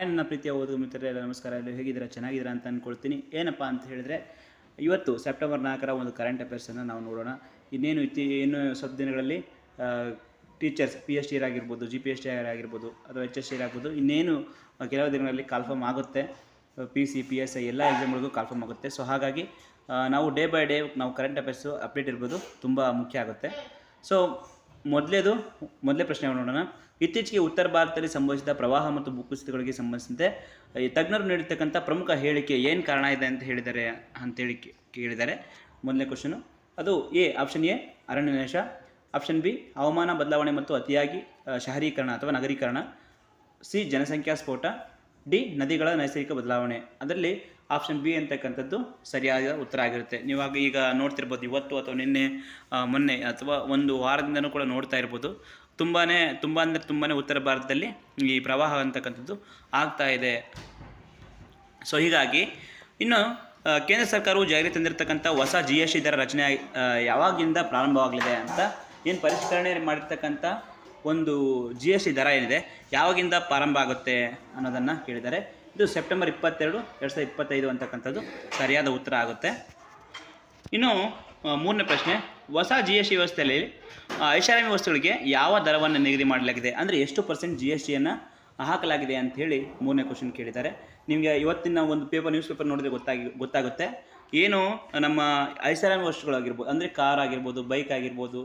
ನನ್ನ ಪ್ರೀತಿಯ ಓದು ಮಿತ್ರರೇ ನಮಸ್ಕಾರ ಎಲ್ಲ ಹೇಗಿದ್ದೀರಾ, ಚೆನ್ನಾಗಿದ್ದೀರಾ ಅಂತ ಅಂದ್ಕೊಳ್ತೀನಿ ಏನಪ್ಪ ಅಂತ ಹೇಳಿದ್ರೆ, ಇವತ್ತು ಸೆಪ್ಟೆಂಬರ್ ನಾಲ್ಕರ ಒಂದು ಕರೆಂಟ್ ಅಫೇರ್ಸನ್ನು ನಾವು ನೋಡೋಣ. ಇನ್ನೇನು ಇತ್ತಿ, ಇನ್ನು ಸ್ವಲ್ಪ ದಿನಗಳಲ್ಲಿ ಟೀಚರ್ಸ್ ಪಿ ಎಚ್ ಡಿ ಆಗಿರ್ಬೋದು ಜಿ ಪಿ ಎಚ್ ಡಿ ಆಗಿರ್ಬೋದು, ಅಥವಾ ಎಚ್ ಎಸ್ ಡಿ ಆಗ್ಬೋದು ಇನ್ನೇನು ಕೆಲವು ದಿನಗಳಲ್ಲಿ ಕಾಲ್ಫರ್ಮ್ ಆಗುತ್ತೆ. P C P S I ಎಲ್ಲ ಎಕ್ಸಾಮ್ಗಳಿಗೂ ಕಾಲ್ಫರ್ಮ್ ಆಗುತ್ತೆ. ಸೊ ಹಾಗಾಗಿ ನಾವು ಡೇ ಬೈ ಡೇ ನಾವು ಕರೆಂಟ್ ಅಫೇರ್ಸು ಅಪ್ಡೇಟ್ ಇರ್ಬೋದು, ತುಂಬ ಮುಖ್ಯ ಆಗುತ್ತೆ. ಸೊ ಮೊದಲೇದು, ಮೊದಲೇ ಪ್ರಶ್ನೆ ನೋಡೋಣ. ಇತ್ತೀಚೆಗೆ ಉತ್ತರ ಭಾರತದಲ್ಲಿ ಸಂಭವಿಸಿದ ಪ್ರವಾಹ ಮತ್ತು ಭೂಕುಸಿತಗಳಿಗೆ ಸಂಬಂಧಿಸಿದಂತೆ, ಈ ತಜ್ಞರು ನೀಡಿರ್ತಕ್ಕಂಥ ಪ್ರಮುಖ ಹೇಳಿಕೆ ಏನು ಕಾರಣ ಇದೆ ಅಂತ ಹೇಳಿದ್ದಾರೆ ಅಂತೇಳಿ ಕೇಳಿದ್ದಾರೆ. ಮೊದಲನೇ ಕ್ವಶನು ಅದು ಎ ಆಪ್ಷನ್ ಎ ಅರಣ್ಯ ನಾಶ ಆಪ್ಷನ್ ಬಿ, ಹವಾಮಾನ ಬದಲಾವಣೆ ಮತ್ತು ಅತಿಯಾಗಿ ಶಹರೀಕರಣ ಅಥವಾ ನಗರೀಕರಣ. ಸಿ, ಜನಸಂಖ್ಯಾ ಸ್ಫೋಟ. ಡಿ, ನದಿಗಳ ನೈಸರ್ಗಿಕ ಬದಲಾವಣೆ. ಅದರಲ್ಲಿ ಆಪ್ಷನ್ ಬಿ ಅಂತಕ್ಕಂಥದ್ದು ಸರಿಯಾದ ಉತ್ತರ ಆಗಿರುತ್ತೆ. ನೀವಾಗ ಈಗ ನೋಡ್ತಿರ್ಬೋದು, ಇವತ್ತು ಅಥವಾ ನಿನ್ನೆ ಮೊನ್ನೆ ಅಥವಾ ಒಂದು ವಾರದಿಂದನೂ ಕೂಡ ನೋಡ್ತಾ ಇರ್ಬೋದು. ತುಂಬಾ ತುಂಬ ಅಂದರೆ ತುಂಬಾ ಉತ್ತರ ಭಾರತದಲ್ಲಿ ಈ ಪ್ರವಾಹ ಅಂತಕ್ಕಂಥದ್ದು ಆಗ್ತಾ ಇದೆ. ಸೊ ಹೀಗಾಗಿ ಇನ್ನು ಕೇಂದ್ರ ಸರ್ಕಾರವು ಜಾರಿಗೆ ತಂದಿರತಕ್ಕಂಥ ಹೊಸ ಜಿ ಎಸ್ ಟಿ ದರ ರಚನೆ ಯಾವಾಗಿಂದ ಪ್ರಾರಂಭವಾಗಲಿದೆ ಅಂತ ಏನು ಪರಿಷ್ಕರಣೆ ಮಾಡಿರ್ತಕ್ಕಂಥ ಒಂದು ಜಿ ಎಸ್ ಟಿ ದರ ಏನಿದೆ, ಯಾವಾಗಿಂದ ಪ್ರಾರಂಭ ಆಗುತ್ತೆ ಅನ್ನೋದನ್ನು ಕೇಳಿದ್ದಾರೆ ಇದು ಸೆಪ್ಟೆಂಬರ್ ಇಪ್ಪತ್ತೆರಡು, ಎರಡು ಸಾವಿರದ ಇಪ್ಪತ್ತೈದು ಅಂತಕ್ಕಂಥದ್ದು ಸರಿಯಾದ ಉತ್ತರ ಆಗುತ್ತೆ. ಇನ್ನು ಮೂರನೇ ಪ್ರಶ್ನೆ, ಹೊಸ ಜಿ ಎಸ್ ಟಿ ವ್ಯವಸ್ಥೆಯಲ್ಲಿ ಐಷಾರಾಮಿ ವಸ್ತುಗಳಿಗೆ ಯಾವ ದರವನ್ನು ನಿಗದಿ ಮಾಡಲಾಗಿದೆ? ಅಂದರೆ ಎಷ್ಟು ಪರ್ಸೆಂಟ್ ಜಿ ಎಸ್ ಟಿಯನ್ನು ಹಾಕಲಾಗಿದೆ ಅಂತ ಹೇಳಿ ಮೂರನೇ ಕ್ವಶನ್ ಕೇಳಿದ್ದಾರೆ. ನಿಮಗೆ ಇವತ್ತಿನ ಒಂದು ಪೇಪರ್ ನ್ಯೂಸ್ ಪೇಪರ್ ನೋಡಿದ್ರೆ ಗೊತ್ತಾಗಿ, ಗೊತ್ತಾಗುತ್ತೆ. ಏನು ನಮ್ಮ ಐಷಾರಾಮಿ ವಸ್ತುಗಳಾಗಿರ್ಬೋದು ಅಂದರೆ ಕಾರ್ ಆಗಿರ್ಬೋದು ಬೈಕ್ ಆಗಿರ್ಬೋದು,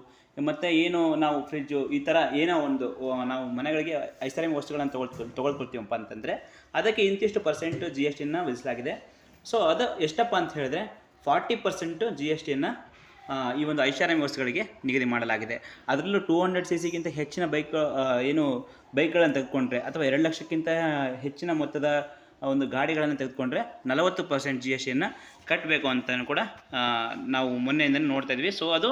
ಮತ್ತು ಏನು ನಾವು ಫ್ರಿಜ್ಜು ಈ ಥರ ಏನೋ ಒಂದು ನಾವು ಮನೆಗಳಿಗೆ ಐಷಾರಾಮಿ ವಸ್ತುಗಳನ್ನು ತೊಗೊಳ್ಕೊ ತೊಗೊಳ್ಕೊಳ್ತೀವಪ್ಪ ಅಂತಂದರೆ, ಅದಕ್ಕೆ ಇಂತಿಷ್ಟು ಪರ್ಸೆಂಟು ಜಿ ಎಸ್ ಟಿನ ವಿಧಿಸಲಾಗಿದೆ. ಸೊ ಅದು ಎಷ್ಟಪ್ಪ ಅಂತ ಹೇಳಿದ್ರೆ ಫಾರ್ಟಿ ಪರ್ಸೆಂಟು ಜಿ ಎಸ್ ಟಿಯನ್ನು ಈ ಒಂದು ಐಷಾರಾಮಿ ವಸ್ತುಗಳಿಗೆ ನಿಗದಿ ಮಾಡಲಾಗಿದೆ. ಅದರಲ್ಲೂ ಟೂ ಹಂಡ್ರೆಡ್ ಸಿ ಸಿಗಿಂತ ಹೆಚ್ಚಿನ ಬೈಕ್ ಏನು ಬೈಕ್ಗಳನ್ನು ತೆಗೆದುಕೊಂಡ್ರೆ, ಅಥವಾ ಎರಡು ಲಕ್ಷಕ್ಕಿಂತ ಹೆಚ್ಚಿನ ಮೊತ್ತದ ಒಂದು ಗಾಡಿಗಳನ್ನು ತೆಗೆದುಕೊಂಡ್ರೆ ನಲವತ್ತು ಪರ್ಸೆಂಟ್ ಜಿ ಎಸ್ ಟಿಯನ್ನು ಕಟ್ಟಬೇಕು ಅಂತಲೂ ಕೂಡ ನಾವು ಮೊನ್ನೆಯಿಂದಲೇ ನೋಡ್ತಾ ಇದ್ವಿ. ಸೊ ಅದು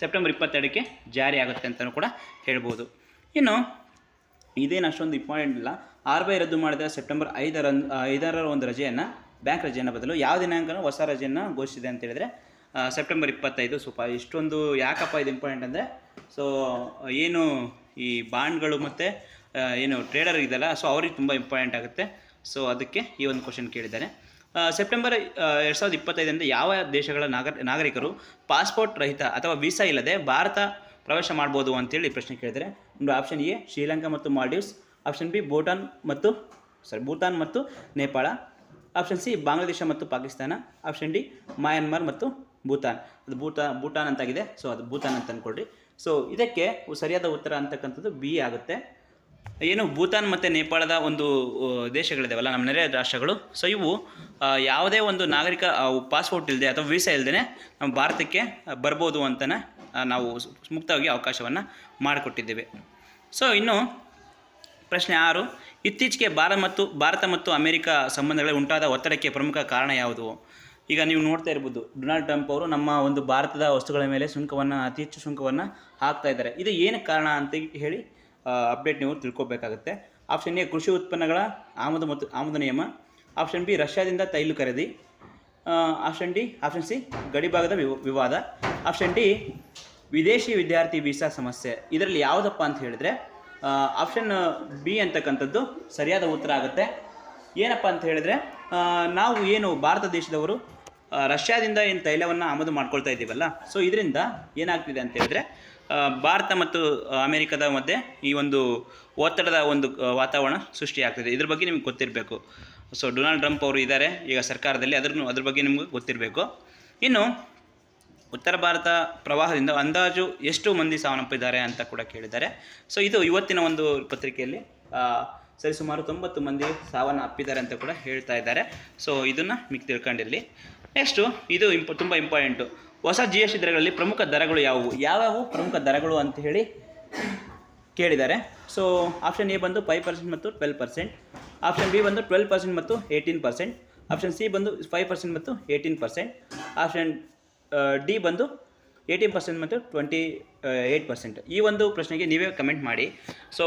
ಸೆಪ್ಟೆಂಬರ್ ಇಪ್ಪತ್ತೆರಡಕ್ಕೆ ಜಾರಿ ಆಗುತ್ತೆ ಅಂತಲೂ ಕೂಡ ಹೇಳ್ಬೋದು. ಇನ್ನು, ಇದೇನು ಅಷ್ಟೊಂದು ಇಂಪಾರ್ಟೆಂಟ್ ಇಲ್ಲ. ಆರ್ ಬಿ ಐ ರದ್ದು ಮಾಡಿದ ಸೆಪ್ಟೆಂಬರ್ ಐದರಂದು ಐದರ ಒಂದು ರಜೆಯನ್ನು ಬ್ಯಾಂಕ್ ರಜೆಯನ್ನು ಬದಲು ಯಾವ ದಿನಾಂಕನೂ ಹೊಸ ರಜೆಯನ್ನು ಘೋಷಿಸಿದೆ ಅಂತ ಹೇಳಿದರೆ ಸೆಪ್ಟೆಂಬರ್ ಇಪ್ಪತ್ತೈದು. ಸ್ವಲ್ಪ ಇಷ್ಟೊಂದು ಯಾಕಪ್ಪ ಇದು ಇಂಪಾರ್ಟೆಂಟ್ ಅಂದರೆ ಸೊ ಏನು ಈ ಬಾಂಡ್ಗಳು ಮತ್ತು ಏನು ಟ್ರೇಡರ್ ಇದೆಯಲ್ಲ ಸೊ ಅವ್ರಿಗೆ ತುಂಬ ಇಂಪಾರ್ಟೆಂಟ್ ಆಗುತ್ತೆ. ಸೊ ಅದಕ್ಕೆ ಈ ಒಂದು ಕ್ವಶನ್ ಕೇಳಿದ್ದಾರೆ. ಸೆಪ್ಟೆಂಬರ್ ಎರಡು ಸಾವಿರದ ಇಪ್ಪತ್ತೈದರಿಂದ ಯಾವ ದೇಶಗಳ ನಾಗರ, ನಾಗರಿಕರು ಪಾಸ್ಪೋರ್ಟ್ ರಹಿತ ಅಥವಾ ವೀಸಾ ಇಲ್ಲದೆ ಭಾರತ ಪ್ರವೇಶ ಮಾಡ್ಬೋದು ಅಂತೇಳಿ ಪ್ರಶ್ನೆ ಕೇಳಿದರೆ ಒಂದು ಆಪ್ಷನ್ ಎ, ಶ್ರೀಲಂಕಾ ಮತ್ತು ಮಾಲ್ಡೀವ್ಸ್ ಆಪ್ಷನ್ ಬಿ, ಭೂಟಾನ್ ಮತ್ತು ಸಾರಿ ಭೂತಾನ್ ಮತ್ತು ನೇಪಾಳ ಆಪ್ಷನ್ ಸಿ, ಬಾಂಗ್ಲಾದೇಶ ಮತ್ತು ಪಾಕಿಸ್ತಾನ ಆಪ್ಷನ್ ಡಿ, ಮಯನ್ಮಾರ್ ಮತ್ತು ಭೂತಾನ್. ಅದು ಭೂಟಾ ಭೂಟಾನ್ ಅಂತಾಗಿದೆ ಸೊ ಅದು ಭೂತಾನ್ ಅಂತ ಅಂದ್ಕೊಳ್ರಿ ಸೊ ಇದಕ್ಕೆ ಸರಿಯಾದ ಉತ್ತರ ಅಂತಕ್ಕಂಥದ್ದು ಬಿ ಆಗುತ್ತೆ. ಏನು ಭೂತಾನ್ ಮತ್ತು ನೇಪಾಳದ ಒಂದು ದೇಶಗಳಿದಾವಲ್ಲ ನಮ್ಮ ನೆರೆಯ ರಾಷ್ಟ್ರಗಳು. ಸೊ ಇವು ಯಾವುದೇ ಒಂದು ನಾಗರಿಕ ಪಾಸ್ಪೋರ್ಟ್ ಇಲ್ಲದೆ ಅಥವಾ ವೀಸಾ ಇಲ್ಲದೆ ನಮ್ಮ ಭಾರತಕ್ಕೆ ಬರ್ಬೋದು ಅಂತಲೇ ನಾವು ಮುಕ್ತವಾಗಿ ಅವಕಾಶವನ್ನು ಮಾಡಿಕೊಟ್ಟಿದ್ದೇವೆ. ಸೊ ಇನ್ನು ಪ್ರಶ್ನೆ ಆರು, ಇತ್ತೀಚೆಗೆ ಭಾರತ ಮತ್ತು ಭಾರತ ಮತ್ತು ಅಮೆರಿಕ ಸಂಬಂಧಗಳಲ್ಲಿ ಉಂಟಾದ ಒತ್ತಡಕ್ಕೆ ಪ್ರಮುಖ ಕಾರಣ ಯಾವುದು? ಈಗ ನೀವು ನೋಡ್ತಾ ಇರ್ಬೋದು, ಡೊನಾಲ್ಡ್ ಟ್ರಂಪ್ ಅವರು ನಮ್ಮ ಒಂದು ಭಾರತದ ವಸ್ತುಗಳ ಮೇಲೆ ಸುಂಕವನ್ನು, ಅತಿ ಹೆಚ್ಚು ಸುಂಕವನ್ನು ಹಾಕ್ತಾ ಇದ್ದಾರೆ. ಇದು ಏನು ಕಾರಣ ಅಂತ ಹೇಳಿ ಅಪ್ಡೇಟ್ ನೀವು ತಿಳ್ಕೊಬೇಕಾಗುತ್ತೆ. ಆಪ್ಷನ್ ಎ, ಕೃಷಿ ಉತ್ಪನ್ನಗಳ ಆಮದು ಮತ್ತು ಆಮದು ನಿಯಮ. ಆಪ್ಷನ್ ಬಿ, ರಷ್ಯಾದಿಂದ ತೈಲು ಖರೀದಿ. ಆಪ್ಷನ್ ಡಿ ಆಪ್ಷನ್ ಸಿ ಗಡಿಭಾಗದ ವಿವ- ವಿವಾದ. ಆಪ್ಷನ್ ಡಿ, ವಿದೇಶಿ ವಿದ್ಯಾರ್ಥಿ ವೀಸಾ ಸಮಸ್ಯೆ. ಇದರಲ್ಲಿ ಯಾವುದಪ್ಪ ಅಂತ ಹೇಳಿದ್ರೆ ಆಪ್ಷನ್ ಬಿ ಅಂತಕ್ಕಂಥದ್ದು ಸರಿಯಾದ ಉತ್ತರ ಆಗುತ್ತೆ. ಏನಪ್ಪ ಅಂತ ಹೇಳಿದ್ರೆ ನಾವು ಏನು ಭಾರತ ದೇಶದವರು ರಷ್ಯಾದಿಂದ ಏನು ತೈಲವನ್ನು ಆಮದು ಮಾಡ್ಕೊಳ್ತಾ ಇದ್ದೀವಲ್ಲ ಸೊ ಇದರಿಂದ ಏನಾಗ್ತಿದೆ ಅಂತ ಹೇಳಿದ್ರೆ ಭಾರತ ಮತ್ತು ಅಮೆರಿಕದ ಮಧ್ಯೆ ಈ ಒಂದು ಒತ್ತಡದ ಒಂದು ವಾತಾವರಣ ಸೃಷ್ಟಿಯಾಗ್ತಿದೆ. ಇದ್ರ ಬಗ್ಗೆ ನಿಮ್ಗೆ ಗೊತ್ತಿರಬೇಕು. ಸೊ ಡೊನಾಲ್ಡ್ ಟ್ರಂಪ್ ಅವರು ಇದ್ದಾರೆ ಈಗ ಸರ್ಕಾರದಲ್ಲಿ ಅದ್ರ ಅದ್ರ ಬಗ್ಗೆ ನಿಮ್ಗೆ ಗೊತ್ತಿರಬೇಕು. ಇನ್ನು, ಉತ್ತರ ಭಾರತ ಪ್ರವಾಹದಿಂದ ಅಂದಾಜು ಎಷ್ಟು ಮಂದಿ ಸಾವನ್ನಪ್ಪಿದ್ದಾರೆ ಅಂತ ಕೂಡ ಕೇಳಿದ್ದಾರೆ. ಸೊ ಇದು ಇವತ್ತಿನ ಒಂದು ಪತ್ರಿಕೆಯಲ್ಲಿ ಸರಿ ಸುಮಾರು ತೊಂಬತ್ತು ಮಂದಿ ಸಾವನ್ನ ಅಪ್ಪಿದ್ದಾರೆ ಅಂತ ಕೂಡ ಹೇಳ್ತಾ ಇದ್ದಾರೆ. ಸೊ ಇದನ್ನು ಮಿಕ್ ತಿಳ್ಕೊಂಡಿರಲಿ ನೆಕ್ಸ್ಟು ಇದು ಇಂಪ ತುಂಬ ಇಂಪಾರ್ಟೆಂಟು ಹೊಸ ಜಿ ಎಸ್ ಟಿ ದರಗಳಲ್ಲಿ ಪ್ರಮುಖ ದರಗಳು ಯಾವುವು? ಯಾವ್ಯಾವು ಪ್ರಮುಖ ದರಗಳು ಅಂತ ಹೇಳಿ ಕೇಳಿದ್ದಾರೆ. ಸೊ ಆಪ್ಷನ್ ಎ ಬಂದು ಫೈವ್ ಪರ್ಸೆಂಟ್ ಮತ್ತು ಟ್ವೆಲ್ ಪರ್ಸೆಂಟ್ ಆಪ್ಷನ್ ಬಿ ಬಂದು ಟ್ವೆಲ್ ಪರ್ಸೆಂಟ್ ಮತ್ತು ಏಯ್ಟೀನ್ ಪರ್ಸೆಂಟ್ ಆಪ್ಷನ್ ಸಿ ಬಂದು ಫೈವ್ ಪರ್ಸೆಂಟ್ ಮತ್ತು ಏಯ್ಟೀನ್ ಪರ್ಸೆಂಟ್ ಆಪ್ಷನ್ ಡಿ ಬಂದು ಏಯ್ಟೀನ್ ಪರ್ಸೆಂಟ್ ಮತ್ತು ಟ್ವೆಂಟಿ ಏಯ್ಟ್ ಪರ್ಸೆಂಟ್ ಈ ಒಂದು ಪ್ರಶ್ನೆಗೆ ನೀವೇ ಕಮೆಂಟ್ ಮಾಡಿ. ಸೊ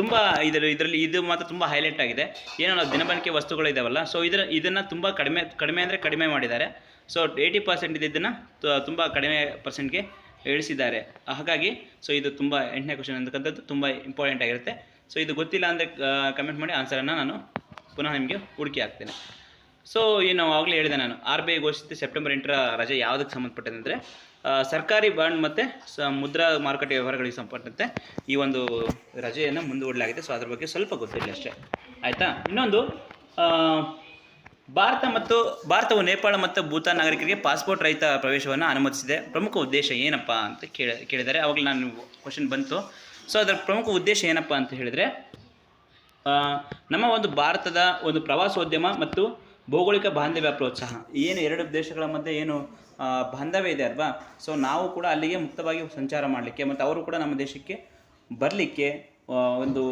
ತುಂಬ ಇದರ ಇದರಲ್ಲಿ ಇದು ಮಾತ್ರ ತುಂಬ ಹೈಲೈಟ್ ಆಗಿದೆ. ಏನೋ ನಾವು ದಿನಬಳಕೆ ವಸ್ತುಗಳು ಇದಾವಲ್ಲ ಸೊ ಇದರ, ಇದನ್ನು ತುಂಬ ಕಡಿಮೆ ಕಡಿಮೆ ಅಂದರೆ ಕಡಿಮೆ ಮಾಡಿದ್ದಾರೆ. ಸೊ ಏಯ್ಟಿ ಪರ್ಸೆಂಟ್ ಇದ್ದಿದ್ದನ್ನು ತುಂಬ ಕಡಿಮೆ ಪರ್ಸೆಂಟ್ಗೆ ಇಳಿಸಿದ್ದಾರೆ. ಹಾಗಾಗಿ ಸೊ ಇದು ತುಂಬ ಎಂಟನೇ ಕ್ವಶನ್ ಅಂತಕ್ಕಂಥದ್ದು ತುಂಬ ಇಂಪಾರ್ಟೆಂಟ್ ಆಗಿರುತ್ತೆ. ಸೊ ಇದು ಗೊತ್ತಿಲ್ಲ ಅಂದರೆ ಕಮೆಂಟ್ ಮಾಡಿ ಆನ್ಸರನ್ನು ನಾನು ಪುನಃ ನಿಮಗೆ ಹುಡುಕಿ ಹಾಕ್ತೇನೆ. ಸೊ ಏನು ಆಗಲೇ ಹೇಳಿದೆ ನಾನು. ಆರ್ ಬಿ ಐ ಘೋಷಿತ ಸೆಪ್ಟೆಂಬರ್ ಎಂಟರ ರಜೆ ಯಾವುದಕ್ಕೆ ಸಂಬಂಧಪಟ್ಟಂತೆ ಸರ್ಕಾರಿ ಬಾಂಡ್ ಮತ್ತು ಸ, ಮುದ್ರಾ ಮಾರುಕಟ್ಟೆ ವ್ಯವಹಾರಗಳಿಗೆ ಸಂಬಂಧಪಟ್ಟಂತೆ ಈ ಒಂದು ರಜೆಯನ್ನು ಮುಂದೂಡಲಾಗಿದೆ. ಸೊ ಅದ್ರ ಬಗ್ಗೆ ಸ್ವಲ್ಪ ಗೊತ್ತಿರಲಿ ಅಷ್ಟೇ. ಆಯಿತಾ? ಇನ್ನೊಂದು ಭಾರತ ಮತ್ತು ಭಾರತವು ನೇಪಾಳ ಮತ್ತು ಭೂತಾನ್ ನಾಗರಿಕರಿಗೆ ಪಾಸ್ಪೋರ್ಟ್ ರಹಿತ ಪ್ರವೇಶವನ್ನು ಅನುಮತಿಸಿದೆ. ಪ್ರಮುಖ ಉದ್ದೇಶ ಏನಪ್ಪ ಅಂತ ಕೇಳ ಕೇಳಿದ್ದಾರೆ ಅವಾಗಲೇ ನಾನು ಕ್ವಶನ್ ಬಂತು. ಸೊ ಅದರ ಪ್ರಮುಖ ಉದ್ದೇಶ ಏನಪ್ಪ ಅಂತ ಹೇಳಿದರೆ ನಮ್ಮ ಒಂದು ಭಾರತದ ಒಂದು ಪ್ರವಾಸೋದ್ಯಮ ಮತ್ತು ಭೌಗೋಳಿಕ ಬಾಂಧವ್ಯ ಪ್ರೋತ್ಸಾಹ. ಏನು ಎರಡು ದೇಶಗಳ ಮಧ್ಯೆ ಏನು ಬಾಂಧವ್ಯ ಇದೆ ಅಲ್ವಾ? ಸೊ ನಾವು ಕೂಡ ಅಲ್ಲಿಗೆ ಮುಕ್ತವಾಗಿ ಸಂಚಾರ ಮಾಡಲಿಕ್ಕೆ ಮತ್ತು ಅವರು ಕೂಡ ನಮ್ಮ ದೇಶಕ್ಕೆ ಬರಲಿಕ್ಕೆ ಒಂದು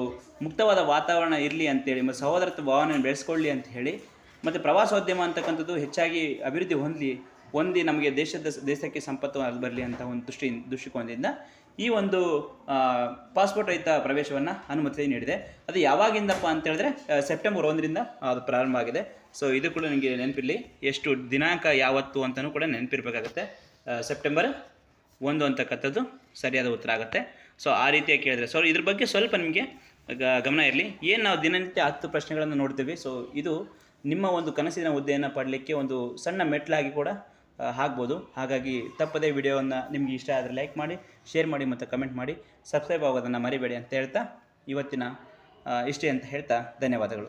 ಮುಕ್ತವಾದ ವಾತಾವರಣ ಇರಲಿ ಅಂತೇಳಿ, ಮತ್ತು ಸಹೋದರತ್ವ ಭಾವನೆಯನ್ನು ಬೆಳೆಸ್ಕೊಳ್ಳಿ ಅಂತ ಹೇಳಿ, ಮತ್ತು ಪ್ರವಾಸೋದ್ಯಮ ಅಂತಕ್ಕಂಥದ್ದು ಹೆಚ್ಚಾಗಿ ಅಭಿವೃದ್ಧಿ ಹೊಂದಲಿ, ಹೊಂದಿ ನಮಗೆ ದೇಶದ ದೇಶಕ್ಕೆ ಸಂಪತ್ತು ಬರಲಿ ಅಂತ ಒಂದು ದೃಷ್ಟಿ, ದೃಷ್ಟಿಕೋನದಿಂದ ಈ ಒಂದು ಪಾಸ್ಪೋರ್ಟ್ ರಹಿತ ಪ್ರವೇಶವನ್ನು ಅನುಮತಿ ನೀಡಿದೆ. ಅದು ಯಾವಾಗಿಂದಪ್ಪ ಅಂತ ಹೇಳಿದ್ರೆ ಸೆಪ್ಟೆಂಬರ್ ಒಂದರಿಂದ ಅದು ಪ್ರಾರಂಭ ಆಗಿದೆ. ಸೊ ಇದು ಕೂಡ ನನಗೆ ನೆನಪಿರಲಿ. ಎಷ್ಟು ದಿನಾಂಕ ಯಾವತ್ತು ಅಂತಲೂ ಕೂಡ ನೆನಪಿರಬೇಕಾಗತ್ತೆ. ಸೆಪ್ಟೆಂಬರ್ ಒಂದು ಅಂತಕ್ಕಂಥದ್ದು ಸರಿಯಾದ ಉತ್ತರ ಆಗುತ್ತೆ. ಸೊ ಆ ರೀತಿಯಾಗಿ ಕೇಳಿದ್ರೆ ಸೊ ಇದ್ರ ಬಗ್ಗೆ ಸ್ವಲ್ಪ ನಿಮಗೆ ಗಮನ ಇರಲಿ. ಏನು ನಾವು ದಿನನಿತ್ಯ ಹತ್ತು ಪ್ರಶ್ನೆಗಳನ್ನು ನೋಡ್ತೀವಿ. ಸೊ ಇದು ನಿಮ್ಮ ಒಂದು ಕನಸಿನ ಹುದ್ದೆಯನ್ನು ಪಡಲಿಕ್ಕೆ ಒಂದು ಸಣ್ಣ ಮೆಟ್ಲಾಗಿ ಕೂಡ ಆಗ್ಬೋದು. ಹಾಗಾಗಿ ತಪ್ಪದೇ ವಿಡಿಯೋವನ್ನು ನಿಮಗೆ ಇಷ್ಟ ಆದರೆ ಲೈಕ್ ಮಾಡಿ ಶೇರ್ ಮಾಡಿ ಮತ್ತು ಕಮೆಂಟ್ ಮಾಡಿ. ಸಬ್ಸ್ಕ್ರೈಬ್ ಆಗೋದನ್ನು ಮರಿಬೇಡಿ ಅಂತ ಹೇಳ್ತಾ ಇವತ್ತಿನ ಇಷ್ಟೇ ಅಂತ ಹೇಳ್ತಾ ಧನ್ಯವಾದಗಳು.